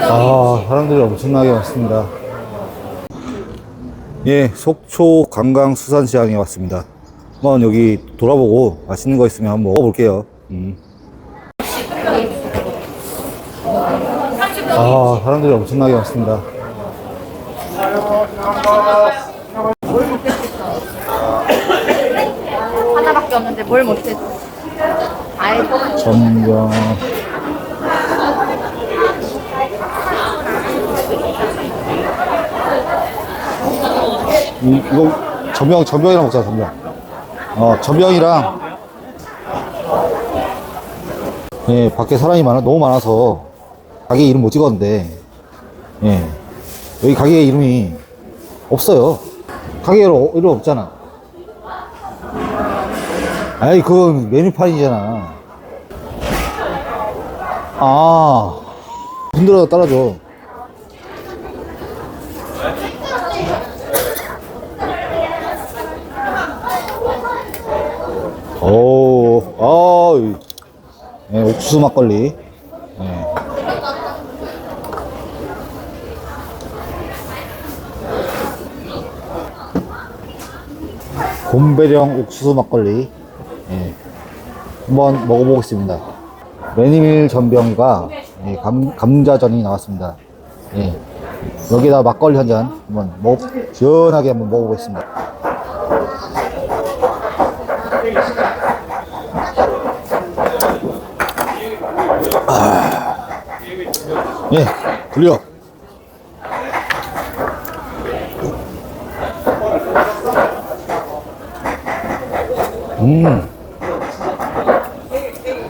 아, 사람들이 엄청나게 많습니다. 예, 속초 관광수산시장에 왔습니다. 한번 여기 돌아보고 맛있는 거 있으면 한번 먹어볼게요. 음. 아, 사람들이 엄청나게 많습니다. 하나밖에 없는데 뭘 못해? 아이고. 전 이, 이거 전병, 전병이랑 먹자, 전병. 어, 전병이랑. 예, 밖에 사람이 많아, 너무 많아서 가게 이름 못 찍었는데, 예. 여기 가게 이름이 없어요. 가게 이름, 이름 없잖아. 아이, 그건 메뉴판이잖아. 아, 흔들어 따라줘. 오, 아, 이- 예, 옥수수 막걸리. 예. 곰배령 옥수수 막걸리. 예. 한번 먹어보겠습니다. 메니밀 전병이가 예, 감, 감자전이 나왔습니다. 예. 여기다 막걸리 한 잔 한번 먹, 시원하게 한번 먹어보겠습니다. 아, 예, 굴려. 음.